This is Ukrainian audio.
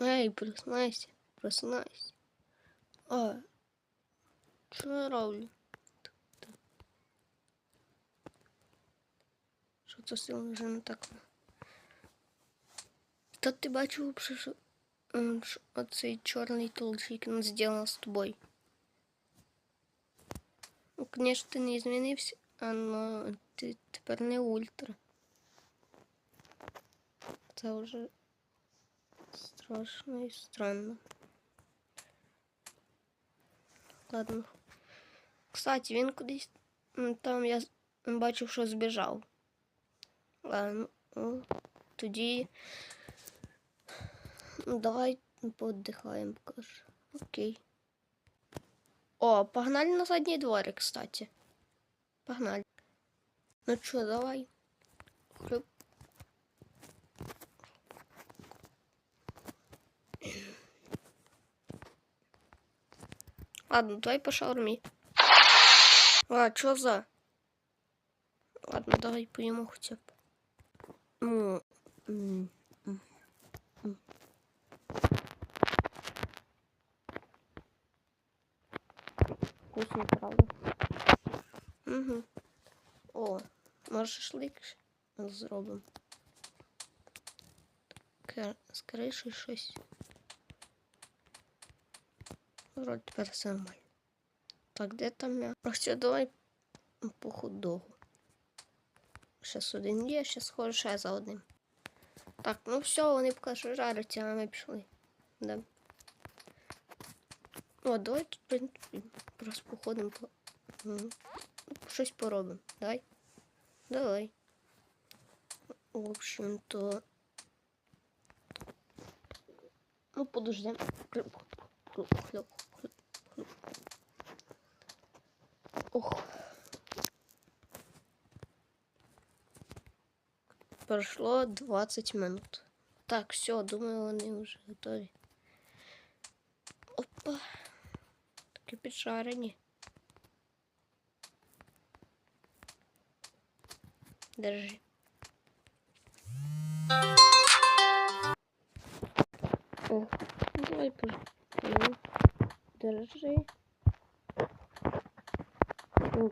Ей, проснайся, проснайся. А, що я роблю? Це сильно вже не так? Та ти бачив, що оцей чорний толчик він зробив з тобою? Ну, конечно, ти не змінився, але ти тепер не ультра. Це вже страшно і странно. Ладно. Кстати, він кудись там я бачив, що збіжав. Ладно, ну, тоді давай поотдихаємо, покажу. Окей. О, погнали на задній дворик, кстати. Погнали. Ну чё, давай. Хлюп. Ладно, давай по шаурмі. А, чё за? Ладно, давай поїмо хоча б. Ну. Вкусно, правда? Угу. О, може шашлик зробимо. З криші щось. Вроде тепер все нормально. Так, де там? А все, давай по хот-догу. Щас один є, щас схожу ще за одним. Так, ну все, вони поки що жаряться, а ми пішли. Да. О, давай тут в принципі, просто походимо по. Мгм. Щось поробимо. Давай. Давай. В общем-то. Ну, подождем. Хлюп, хлюп, хлюп. Ох. Прошло 20 минут. Так, все, думаю, вони вже готові. Опа. Такі підшарені. Держи. О, давай пож- ну, Держи. Ну,